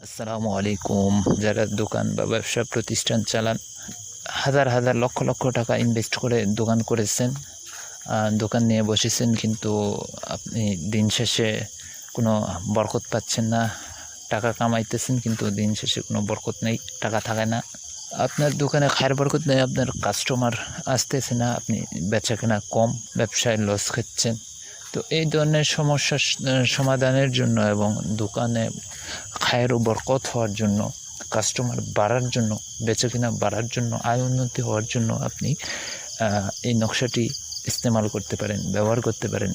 আসসালামু আলাইকুম। যারা দোকান বা ব্যবসা প্রতিষ্ঠান চালান, হাজার হাজার লক্ষ লক্ষ টাকা ইনভেস্ট করে দোকান করেছেন দোকান নিয়ে বসেছেন, কিন্তু আপনি দিন শেষে কোনো বরকত পাচ্ছেন না, টাকা কামাইতেছেন, কিন্তু দিন শেষে কোনো বরকত নেই, টাকা থাকে না। আপনার দোকানে খায়ের বরকত নেই, আপনার কাস্টমার আসতেছে না, আপনি বেচা কেনা কম ব্যবসায় লস খাচ্ছেন। তো এই ধরনের সমস্যা সমাধানের জন্য এবং দোকানে খায়ের ও বরকত হওয়ার জন্য কাস্টমার বাড়ার জন্য বেচা বেচাকেনা বাড়ার জন্য, আয় উন্নতি হওয়ার জন্য আপনি এই নকশাটি ইস্তেমাল করতে পারেন, ব্যবহার করতে পারেন।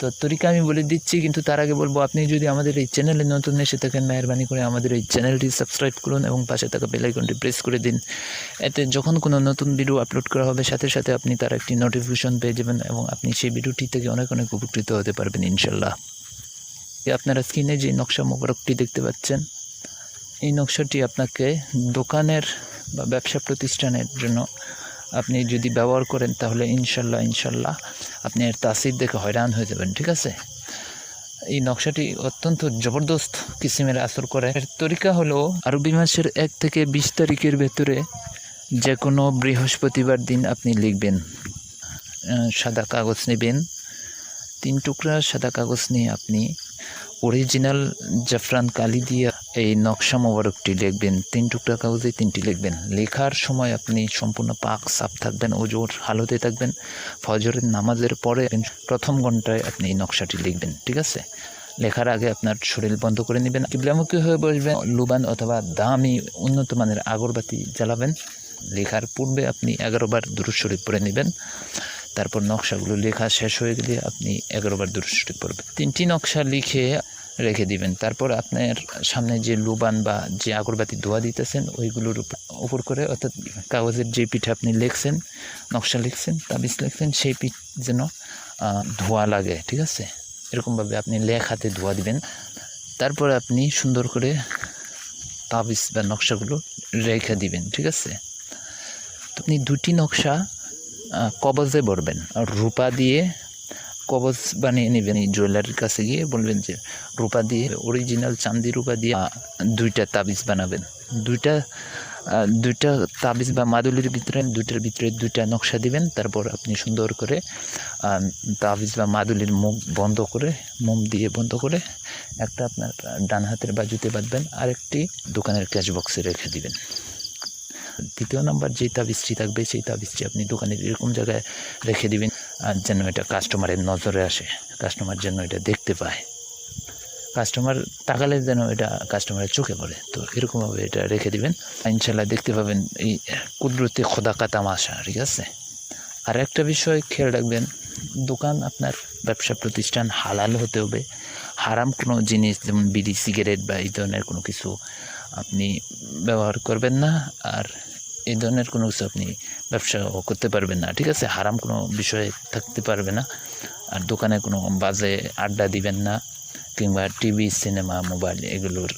তো তরিকা আমি বলে দিচ্ছি, কিন্তু তার আগে বলব, আপনি যদি আমাদের এই চ্যানেলে নতুন এসে থাকেন, মেহরবানি করে আমাদের এই চ্যানেলটি সাবস্ক্রাইব করুন এবং পাশে থাকা বেলাইকনটি প্রেস করে দিন। এতে যখন কোনো নতুন ভিডিও আপলোড করা হবে, সাথে সাথে আপনি তার একটি নোটিফিকেশন পেয়ে যাবেন এবং আপনি সেই ভিডিওটি থেকে অনেক অনেক উপকৃত হতে পারবেন, ইনশাল্লাহ। আপনারা স্ক্রিনে যে নকশা মোবারকটি দেখতে পাচ্ছেন, এই নকশাটি আপনাকে দোকানের বা ব্যবসা প্রতিষ্ঠানের জন্য আপনি যদি ব্যবহার করেন তাহলে ইনশাল্লাহ ইনশাল্লাহ আপনি এর তাসির দেখে হয়রান হয়ে যাবেন, ঠিক আছে? এই নকশাটি অত্যন্ত জবরদস্ত কিসিমের আসর করে। এর তরিকা হলো, আরবি মাসের এক থেকে বিশ তারিখের ভেতরে যে কোনো বৃহস্পতিবার দিন আপনি লিখবেন সাদা কাগজ নেবেন। তিন টুকরা সাদা কাগজ নিয়ে আপনি অরিজিনাল জাফরান কালি দিয়ে এই নকশা মোবারকটি লিখবেন। তিন টুকরা কাগজে তিনটি লিখবেন। লেখার সময় আপনি সম্পূর্ণ পাক, সাফ থাকবেন, ওজোর হালতে থাকবেন। ফজরের নামাজের পরে প্রথম ঘন্টায় আপনি এই নকশাটি লিখবেন, ঠিক আছে? লেখার আগে আপনার শরীর বন্ধ করে নেবেন, কিবলামুখী হয়ে বসবেন, লুবান অথবা দামি, উন্নত মানের আগরবাতি জ্বালাবেন। লেখার পূর্বে আপনি এগারো বার দুরুদ শরীফ পড়ে নেবেন। তারপর নকশাগুলো লেখা শেষ হয়ে গেলে আপনি এগারোবার দুরুষ্টি পড়বেন। তিনটি নকশা লিখে রেখে দিবেন। তারপর আপনার সামনে যে লুবান বা যে আগরবাতি ধোয়া দিতেছেন, ওইগুলোর উপর করে অর্থাৎ কাগজের যে পিঠে আপনি লিখছেন, নকশা লিখছেন, তাবিজ লিখছেন, সেই পিঠ যেন ধোয়া লাগে, ঠিক আছে? এরকমভাবে আপনি লেখাতে ধোয়া দিবেন। তারপর আপনি সুন্দর করে তাবিজ বা নকশাগুলো রেখে দিবেন, ঠিক আছে? আপনি দুটি নকশা কবজে আর রূপা দিয়ে কবজ বানিয়ে নেবেন। এই জুয়েলারির কাছে গিয়ে বলবেন যে, রূপা দিয়ে অরিজিনাল চান্দি রূপা দিয়ে দুইটা তাবিজ বানাবেন। দুইটা দুইটা তাবিজ বা মাদুলির ভিতরে, দুইটার ভিতরে দুইটা নকশা দিবেন। তারপর আপনি সুন্দর করে তাবিজ বা মাদুলির মুখ বন্ধ করে, মোম দিয়ে বন্ধ করে একটা আপনার ডান হাতের বাজুতে বাঁধবেন। আরেকটি দোকানের ক্যাশ বক্সে রেখে দিবেন। দ্বিতীয় নাম্বার যে তাবিজটি থাকবে, সেই তাবিজটি আপনি দোকানের এরকম জায়গায় রেখে দিবেন, আর যেন এটা কাস্টমারের নজরে আসে কাস্টমার যেন এটা দেখতে পায়। কাস্টমার তাকালে যেন এটা কাস্টমারের চোখে পড়ে, তো এরকমভাবে এটা রেখে দিবেন। ইনশাল্লাহ দেখতে পাবেন এই কুদরতি খোদাকা তামাশা ঠিক আছে? আর একটা বিষয় খেয়াল রাখবেন, দোকান আপনার ব্যবসা প্রতিষ্ঠান হালাল হতে হবে হারাম কোনো জিনিস, যেমন বিড়ি, সিগারেট বা এই ধরনের কোনো কিছু আপনি ব্যবহার করবেন না। আর এই ধরনের কোনো কিছু আপনি ব্যবসা করতে পারবেন না, ঠিক আছে? হারাম কোনো বিষয়ে থাকতে পারবে না। আর দোকানে কোনো বাজে আড্ডা দিবেন না, কিংবা টিভি, সিনেমা, মোবাইল এগুলোর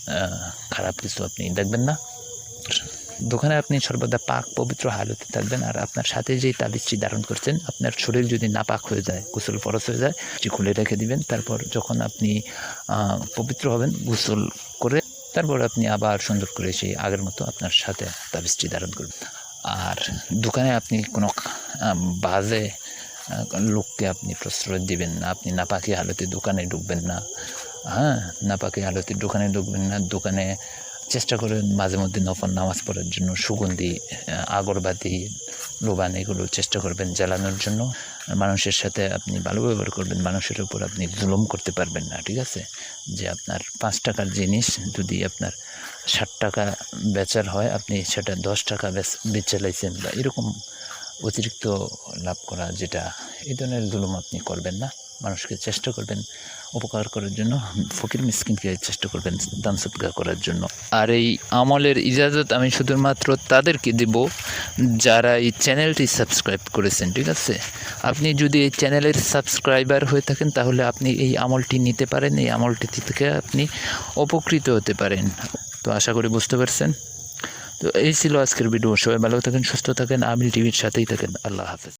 খারাপ কিছু আপনি দেখবেন না। দোকানে আপনি সর্বদা পাক, পবিত্র হালতে থাকবেন আর আপনার সাথে যেই তাবিজটি ধারণ করছেন, আপনার শরীর যদি নাপাক হয়ে যায়, গোসল ফরস হয়ে যায়, সেটি খুলে রেখে দিবেন। তারপর যখন আপনি পবিত্র হবেন, গোসল করে তারপর আপনি আবার সুন্দর করে সেই আগের মতো আপনার সাথে তাবিজটি ধারণ করবেন। আর দোকানে আপনি কোনো বাজে লোককে আপনি প্রশ্রয় দিবেন না, আপনি না নাপাকি হালতে দোকানে ঢুকবেন না। হ্যাঁ না নাপাকি হালতে দোকানে ঢুকবেন না, দোকানে চেষ্টা করেন মাঝে মধ্যে নফল নামাজ পড়ার জন্য, সুগন্ধি আগরবাতি, লোবান এগুলো চেষ্টা করবেন জ্বালানোর জন্য। মানুষের সাথে আপনি ভালো ব্যবহার করবেন, মানুষের উপর আপনি জুলুম করতে পারবেন না, ঠিক আছে? যে আপনার পাঁচ টাকার জিনিস যদি আপনার ষাট টাকা বেচার হয়, আপনি সেটা দশ টাকা বেচ, বেচে লাইছেন বা এরকম অতিরিক্ত লাভ করা যেটা, এই ধরনের জুলুম আপনি করবেন না। মানুষকে চেষ্টা করবেন উপকার করার জন্য, ফকির মিসকিনকে চেষ্টা করবেন দান সৎকার করার জন্য। আর এই আমলের ইজাজত আমি শুধুমাত্র তাদেরকে দেব যারা এই চ্যানেলটি সাবস্ক্রাইব করেছেন, ঠিক আছে? আপনি যদি এই চ্যানেলের সাবস্ক্রাইবার হয়ে থাকেন, তাহলে আপনি এই আমলটি নিতে পারেন, এই আমলটি থেকে আপনি উপকৃত হতে পারেন। তো আশা করি বুঝতে পারছেন? তো এই ছিল আজকের ভিডিও। সবাই ভালো থাকেন, সুস্থ থাকেন, আমিল টিভির সাথেই থাকেন। আল্লাহ হাফেজ।